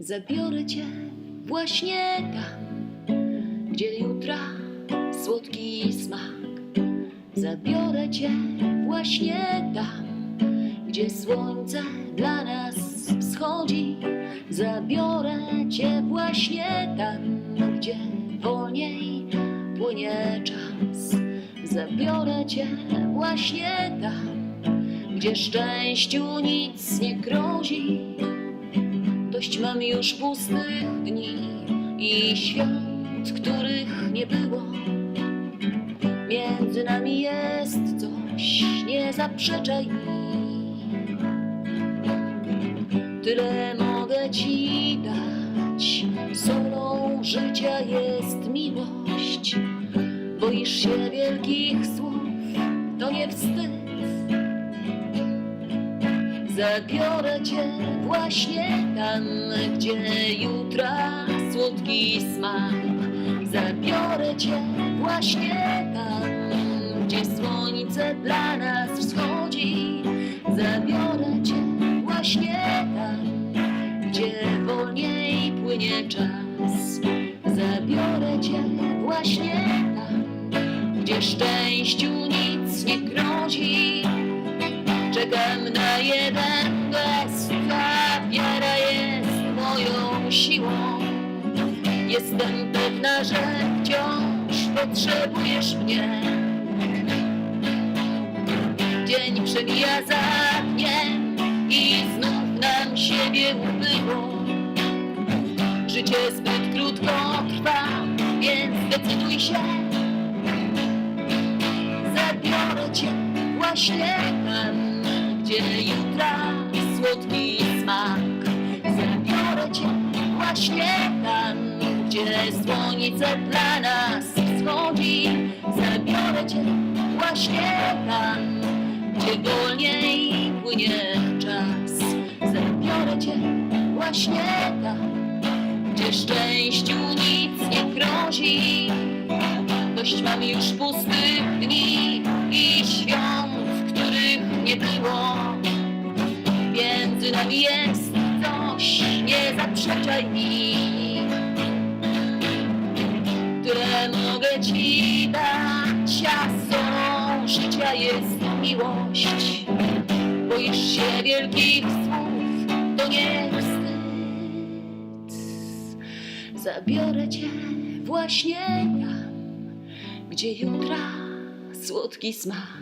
Zabiorę cię właśnie tam, gdzie jutra słodki smak. Zabiorę cię właśnie tam, gdzie słońce dla nas wschodzi. Zabiorę cię właśnie tam, gdzie wolniej płynie czas. Zabiorę cię właśnie tam, gdzie szczęściu nic nie grozi. Dość mam już pustych dni i świąt, których nie było. Między nami jest coś, nie zaprzeczaj mi. Tyle mogę ci dać, solą życia jest miłość. Boisz się wielkich słów, to nie wstyd. Zabiorę cię właśnie tam, gdzie jutra słodki smak. Zabiorę cię właśnie tam, gdzie słońce dla nas wschodzi. Zabiorę cię właśnie tam, gdzie wolniej płynie czas. Zabiorę cię właśnie tam, gdzie szczęściu nic nie grozi. Czekam na jeden Jestem pewna, że wciąż potrzebujesz mnie. Dzień przemija za dniem i znów nam siebie ubyło. Życie zbyt krótko trwa, więc decyduj się. Zabiorę cię właśnie tam, gdzie jutra słodki smak. Zabiorę cię właśnie gdzie słońce dla nas wschodzi. Zabiorę cię właśnie tam, gdzie wolniej płynie czas. Zabiorę cię właśnie tam, gdzie szczęściu nic nie grozi. Dość mam już pustych dni i świąt, których nie było. Między nami jest coś, nie zaprzeczaj mi. Mogę ci dać, a solą życia jest miłość. Boisz się wielkich słów, to nie wstyd. Zabiorę cię właśnie tam, gdzie jutra słodki smak.